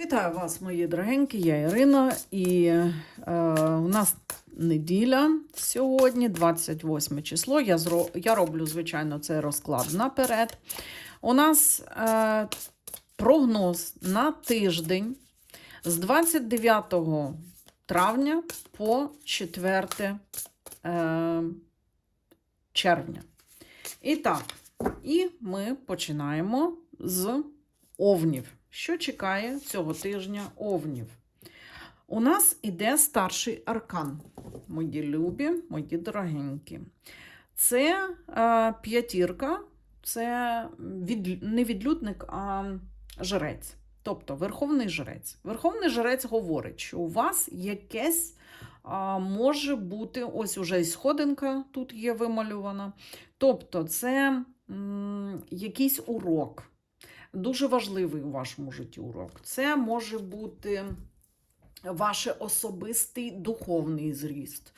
Вітаю вас, мої дорогенькі, я Ірина, і е, у нас неділя сьогодні, 28 число. Я, зро... я роблю, звичайно, цей розклад наперед. У нас е, прогноз на тиждень з 29 травня по 4 е, червня. І так, і ми починаємо з овнів. Що чекає цього тижня овнів? У нас іде старший аркан, мої любі, мої дорогенькі. Це е, п'ятірка, це від, не відлюдник, а жрець. Тобто верховний жрець. Верховний жрець говорить, що у вас якесь а, може бути, ось уже сходинка тут є вималювана. Тобто, це м, якийсь урок дуже важливий у вашому житті урок. Це може бути ваш особистий духовний зріст,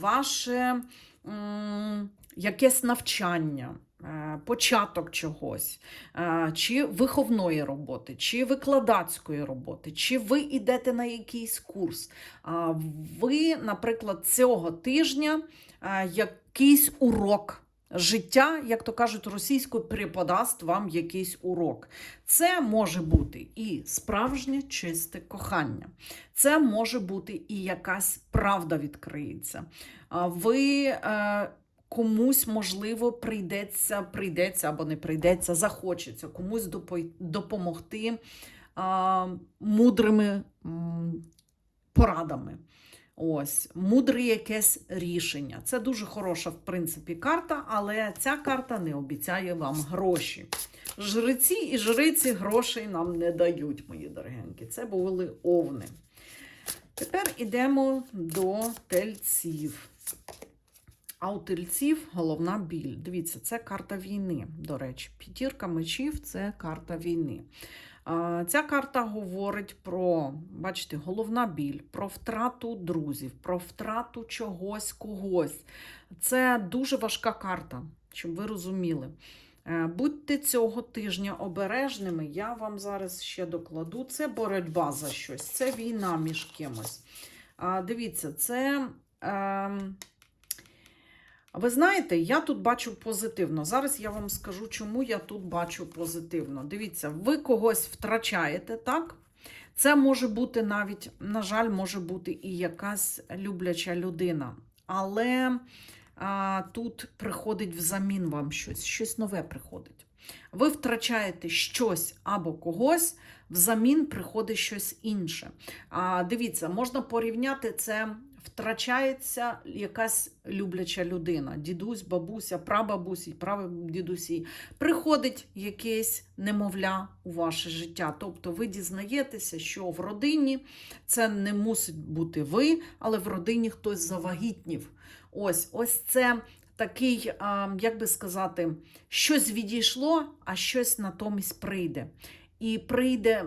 ваше якесь навчання. е, Початок чогось, е, чи виховної роботи, чи викладацької роботи, чи ви йдете на якийсь курс. Ви, наприклад, цього тижня е, якийсь урок життя, як то кажуть, російською преподасть вам якийсь урок. Це може бути і справжнє чисте кохання. Це може бути і якась правда відкриється. Ви е, комусь, можливо, прийдеться, прийдеться або не прийдеться, захочеться комусь допо- допомогти а, мудрими порадами. Ось, мудре якесь рішення. Це дуже хороша, в принципі, карта, але ця карта не обіцяє вам гроші. Жреці і жриці грошей нам не дають, мої дорогенькі. Це були овни. Тепер йдемо до тельців. А у тельців головна біль. Дивіться, це карта війни, до речі. П'ятірка мечів це карта війни. Ця карта говорить про, бачите, головна біль, про втрату друзів, про втрату чогось, когось. Це дуже важка карта, щоб ви розуміли. Е, Будьте цього тижня обережними, я вам зараз ще докладу. Це боротьба за щось, це війна між кимось. Дивіться, це. ем, ви знаєте, я тут бачу позитивно. Зараз я вам скажу, чому я тут бачу позитивно. Дивіться, ви когось втрачаєте, так? Це може бути навіть, на жаль, може бути і якась любляча людина. Але а, тут приходить взамін вам щось, щось нове приходить. Ви втрачаєте щось або когось, взамін приходить щось інше. А, дивіться, можна порівняти це втрачається якась любляча людина, дідусь, бабуся, прабабусі, прадідусі. Приходить якесь немовля у ваше життя. Тобто ви дізнаєтеся, що в родині це не мусить бути ви, але в родині хтось завагітнів. Ось, ось це. Такий, як би сказати, щось відійшло, а щось натомість прийде. І прийде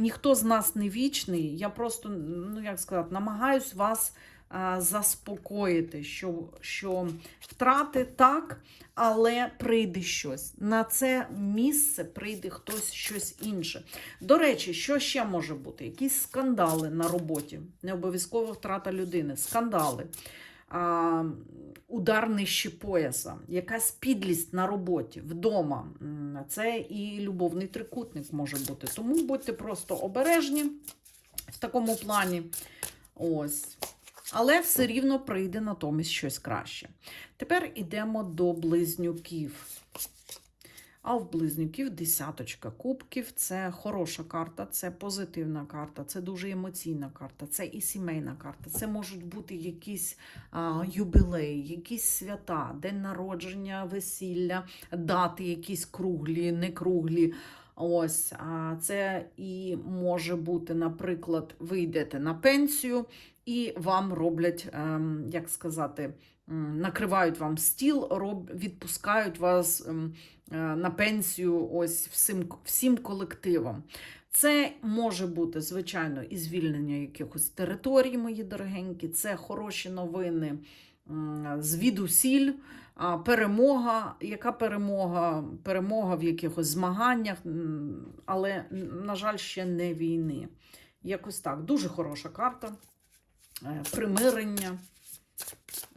ніхто з нас не вічний. Я просто, ну як сказати, намагаюсь вас а, заспокоїти, що, що втрати так, але прийде щось. На це місце прийде хтось щось інше. До речі, що ще може бути? Якісь скандали на роботі, не обов'язково втрата людини, скандали. Удар нижче пояса, якась підлість на роботі, вдома. Це і любовний трикутник може бути. Тому будьте просто обережні в такому плані. Ось. Але все рівно прийде натомість щось краще. Тепер йдемо до близнюків. А в близнюків десяточка кубків це хороша карта, це позитивна карта, це дуже емоційна карта, це і сімейна карта. Це можуть бути якісь а, юбілеї, якісь свята, день народження, весілля, дати якісь круглі, не круглі. Ось, а це і може бути, наприклад, ви йдете на пенсію і вам роблять, ем, як сказати, накривають вам стіл, відпускають вас ем, е, на пенсію ось всім, всім колективом. Це може бути, звичайно, і звільнення якихось територій, мої дорогенькі, це хороші новини звідусіль, перемога. Яка перемога? Перемога в якихось змаганнях, але, на жаль, ще не війни. Якось так. Дуже хороша карта. Е, Примирення.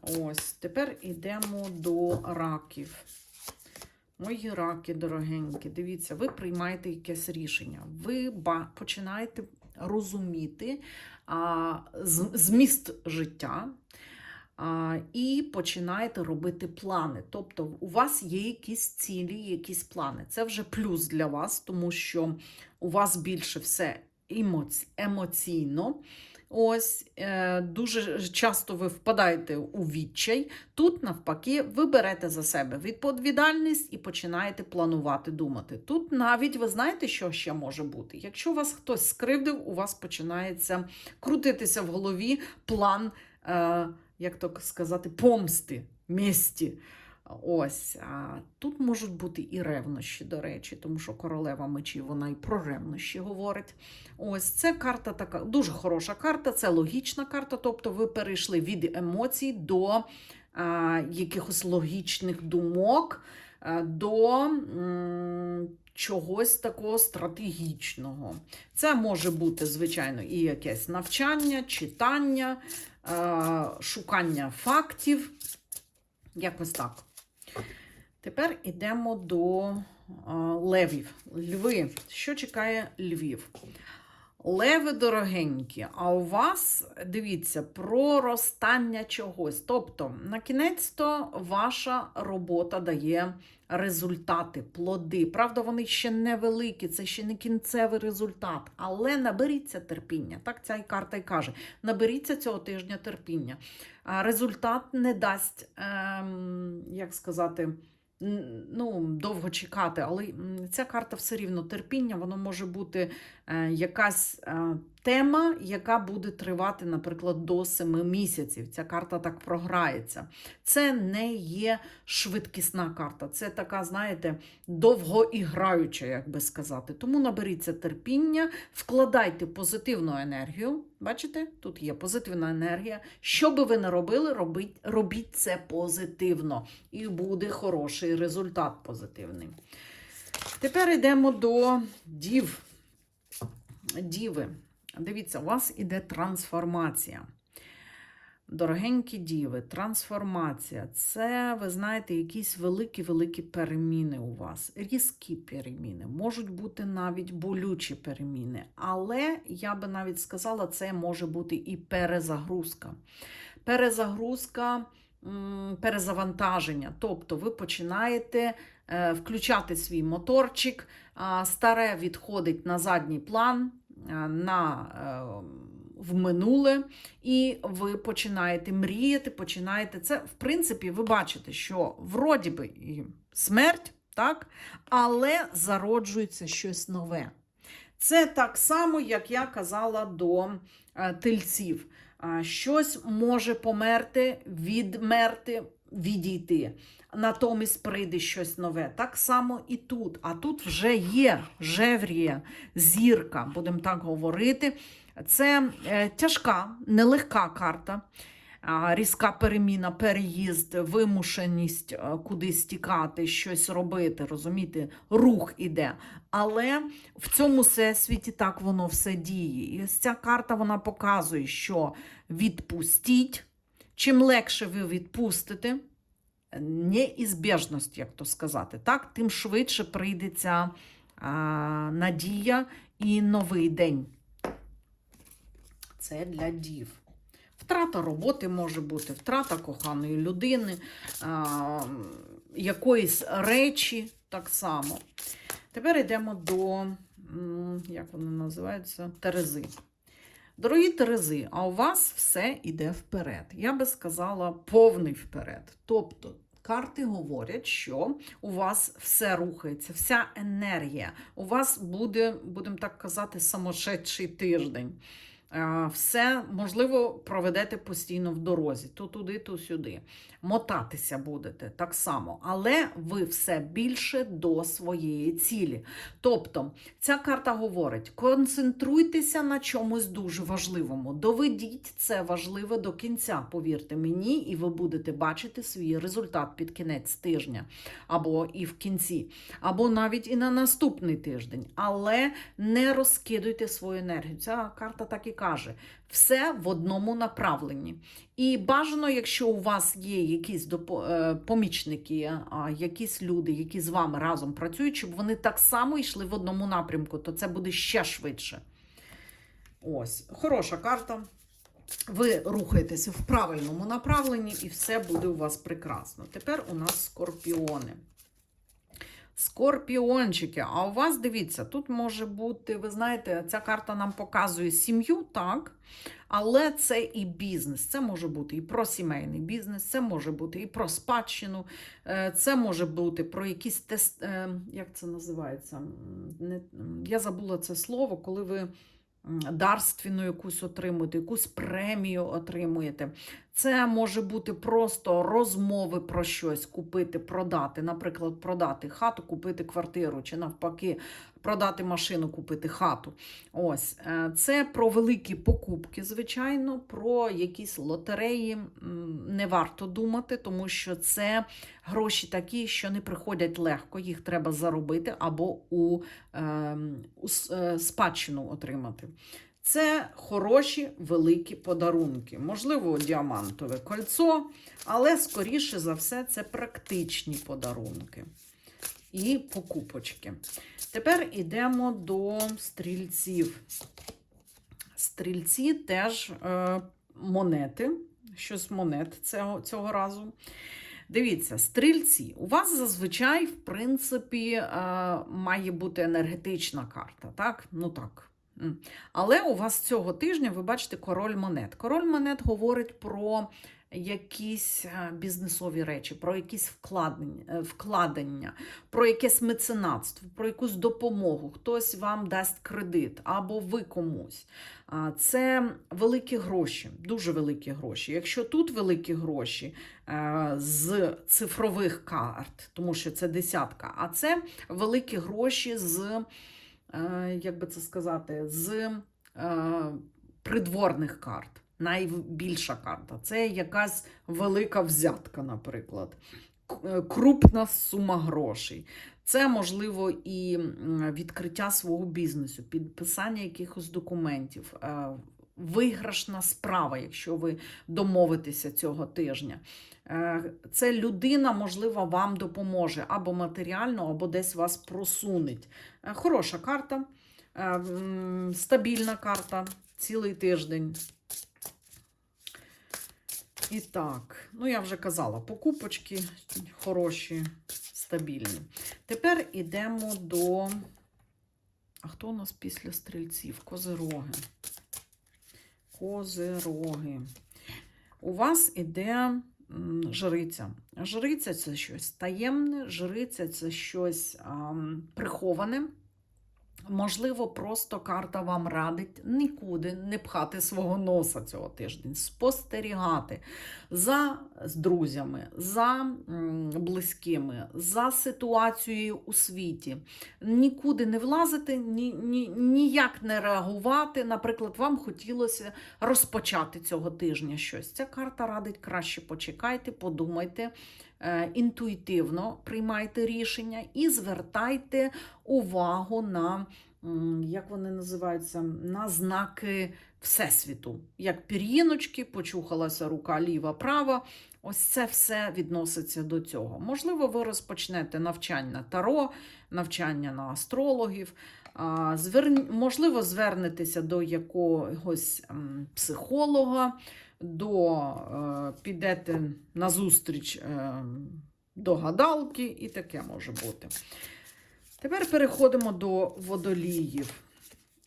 Ось, тепер йдемо до раків. Мої раки, дорогенькі, дивіться, ви приймаєте якесь рішення. Ви починаєте розуміти а, зміст життя а, і починаєте робити плани. Тобто, у вас є якісь цілі, якісь плани. Це вже плюс для вас, тому що у вас більше все емоці- емоційно. Ось е, дуже часто ви впадаєте у відчай. Тут, навпаки, ви берете за себе відповідальність і починаєте планувати, думати. Тут навіть ви знаєте, що ще може бути. Якщо вас хтось скривдив, у вас починається крутитися в голові план, е, як то сказати, помсти, місті. Ось а тут можуть бути і ревнощі, до речі, тому що королева мечів вона і про ревнощі говорить. Ось це карта така дуже хороша карта, це логічна карта. Тобто ви перейшли від емоцій до а, якихось логічних думок, до м, чогось такого стратегічного. Це може бути, звичайно, і якесь навчання, читання, а, шукання фактів. Якось так. Тепер йдемо до левів. Льви. Що чекає львів? Леви дорогенькі, а у вас, дивіться, проростання чогось. Тобто, на кінець-то ваша робота дає результати, плоди. Правда, вони ще невеликі, це ще не кінцевий результат. Але наберіться терпіння. Так ця і карта й каже: наберіться цього тижня терпіння. Результат не дасть, ем, як сказати, ну, довго чекати, але ця карта все рівно терпіння, воно може бути якась е, тема, яка буде тривати, наприклад, до 7 місяців. Ця карта так програється. Це не є швидкісна карта, це така, знаєте, довгоіграюча, як би сказати. Тому наберіться терпіння, вкладайте позитивну енергію. Бачите, тут є позитивна енергія. Що би ви не робили, робіть, робіть це позитивно, і буде хороший результат позитивний. Тепер йдемо до дів. Діви. Дивіться, у вас іде трансформація. Дорогенькі діви, трансформація це, ви знаєте, якісь великі-великі переміни у вас, різкі переміни, можуть бути навіть болючі переміни. Але я би навіть сказала, це може бути і перезагрузка. Перезагрузка, перезавантаження. Тобто ви починаєте е, включати свій моторчик, старе відходить на задній план, на, е, в минуле, і ви починаєте мріяти, починаєте це. В принципі, ви бачите, що вроді би і смерть, так, але зароджується щось нове. Це так само, як я казала до е, тельців. Щось може померти, відмерти, відійти. Натомість прийде щось нове. Так само і тут. А тут вже є жеврія, зірка, будемо так говорити. Це е, тяжка, нелегка карта. Різка переміна, переїзд, вимушеність е, кудись тікати, щось робити, розумієте, рух іде. Але в цьому всесвіті так воно все діє. І ось ця карта вона показує, що відпустіть. Чим легше ви відпустите, неізбіжність, як то сказати, так, тим швидше прийдеться а, надія і новий день. Це для дів. Втрата роботи може бути, втрата коханої людини, а, якоїсь речі так само. Тепер йдемо до, як вони називаються, Терези. Дорогі Терези, а у вас все йде вперед. Я би сказала, повний вперед. Тобто, карти говорять, що у вас все рухається, вся енергія. У вас буде, будемо так казати, самошедший тиждень. Е, Все можливо проведете постійно в дорозі, то туди, то сюди. Мотатися будете так само, але ви все більше до своєї цілі. Тобто, ця карта говорить: концентруйтеся на чомусь дуже важливому. Доведіть це важливе до кінця, повірте мені, і ви будете бачити свій результат під кінець тижня, або і в кінці, або навіть і на наступний тиждень. Але не розкидуйте свою енергію. Ця карта так і каже: все в одному направленні. І бажано, якщо у вас є якісь е, помічники, якісь люди, які з вами разом працюють, щоб вони так само йшли в одному напрямку, то це буде ще швидше. Ось, хороша карта. Ви рухаєтеся в правильному направленні, і все буде у вас прекрасно. Тепер у нас скорпіони. Скорпіончики, а у вас дивіться, тут може бути, ви знаєте, ця карта нам показує сім'ю, так, але це і бізнес. Це може бути і про сімейний бізнес, це може бути і про спадщину, е, це може бути про якісь тест. е, Як це називається? Я забула це слово, коли ви дарственну якусь отримуєте, якусь премію отримуєте. Це може бути просто розмови про щось, купити, продати. Наприклад, продати хату, купити квартиру, чи навпаки, продати машину, купити хату. Ось е, це про великі покупки, звичайно, про якісь лотереї не варто думати, тому що це гроші такі, що не приходять легко, їх треба заробити або у, е, у е, спадщину отримати. Це хороші великі подарунки. Можливо, діамантове кольцо, але, скоріше за все, це практичні подарунки і покупочки. Тепер йдемо до стрільців. Стрільці теж е, монети, щось монет цього, цього разу. Дивіться, стрільці. У вас зазвичай, в принципі, е, має бути енергетична карта, так? Ну так. Але у вас цього тижня ви бачите король монет. Король монет говорить про якісь е, бізнесові речі, про якісь вкладення, е, вкладення, про якесь меценатство, про якусь допомогу. Хтось вам дасть кредит або ви комусь. Це великі гроші, дуже великі гроші. Якщо тут великі гроші е, з цифрових карт, тому що це десятка, а це великі гроші з, як би це сказати, з придворних карт. Найбільша карта. Це якась велика взятка, наприклад. Е, Крупна сума грошей. Це, можливо, і відкриття свого бізнесу, підписання якихось документів, е, виграшна справа, якщо ви домовитеся цього тижня. Е, Це людина, можливо, вам допоможе або матеріально, або десь вас просунеть. Е, Хороша карта, стабільна карта, цілий тиждень. І так, ну я вже казала, покупочки хороші, стабільні. Тепер йдемо до. А хто у нас після стрільців? Козироги. Козироги. У вас іде жриця. Жриця це щось таємне, жриця це щось ам, приховане. Можливо, просто карта вам радить нікуди не пхати свого носа цього тижня, спостерігати за з друзями, за близькими, за ситуацією у світі. Нікуди не влазити, ні, ні, ніяк не реагувати. Наприклад, вам хотілося розпочати цього тижня щось. Ця карта радить краще почекайте, подумайте. е, Інтуїтивно приймайте рішення і звертайте увагу на, як вони називаються, на знаки Всесвіту. Як пір'їночки, почухалася рука ліва, права. Ось це все відноситься до цього. Можливо, ви розпочнете навчання таро, навчання на астрологів. Можливо, звернетеся до якогось психолога, до, е, підете на зустріч е, до гадалки, і таке може бути. Тепер переходимо до водоліїв.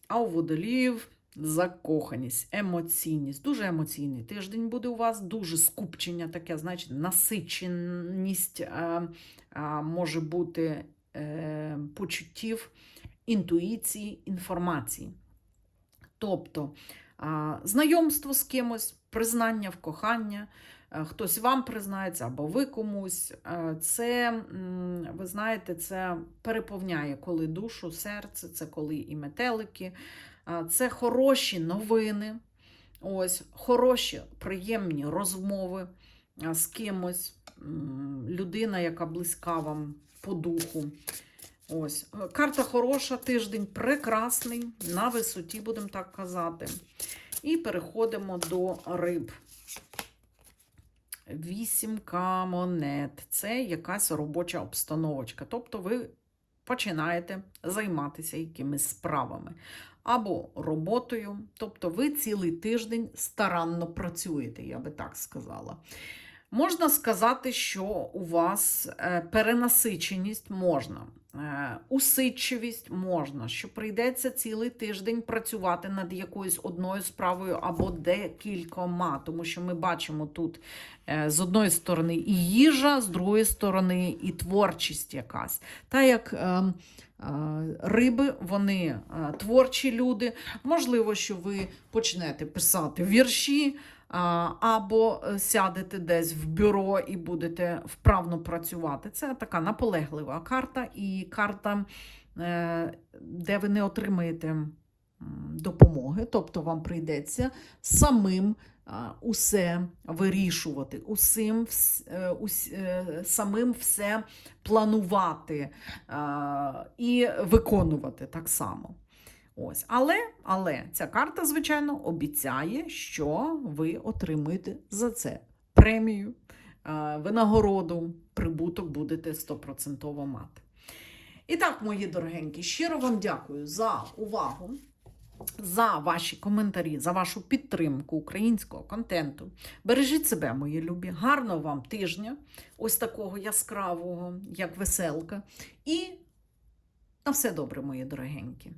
А у водоліїв закоханість, емоційність. Дуже емоційний тиждень буде у вас, дуже скупчення таке, значить, насиченість е, е, може бути е, почуттів, інтуїції, інформації. Тобто а, знайомство з кимось, признання в кохання. е, Хтось вам признається або ви комусь. Е, Це, ви знаєте, це переповняє коли душу, серце, це коли і метелики. Це хороші новини, ось, хороші, приємні розмови з кимось, людина, яка близька вам по духу. Ось. Е, Карта хороша, тиждень прекрасний, на висоті, будемо так казати. І переходимо до риб. Вісімка монет. Це якась робоча обстановочка. Тобто ви починаєте займатися якимись справами або роботою. Тобто ви цілий тиждень старанно працюєте, я би так сказала. Можна сказати, що у вас е, перенасиченість можна, е, усидчивість можна, що прийдеться цілий тиждень працювати над якоюсь одною справою або декількома, тому що ми бачимо тут е, з одної сторони і їжа, з другої сторони і творчість якась. Та як е, е, риби, вони творчі люди. Можливо, що ви почнете писати вірші. Або е, сядете десь в бюро і будете вправно працювати. Це така наполеглива карта, і карта, е, де ви не отримаєте допомоги, тобто вам прийдеться самим усе вирішувати, усім, е, ус- самим все планувати і виконувати так само. Ось. Але, але ця карта, звичайно, обіцяє, що ви отримуєте за це премію, е, винагороду, прибуток будете 100% мати. І так, мої дорогенькі, щиро вам дякую за увагу, за ваші коментарі, за вашу підтримку українського контенту. Бережіть себе, мої любі, гарного вам тижня, ось такого яскравого, як веселка. І на все добре, мої дорогенькі.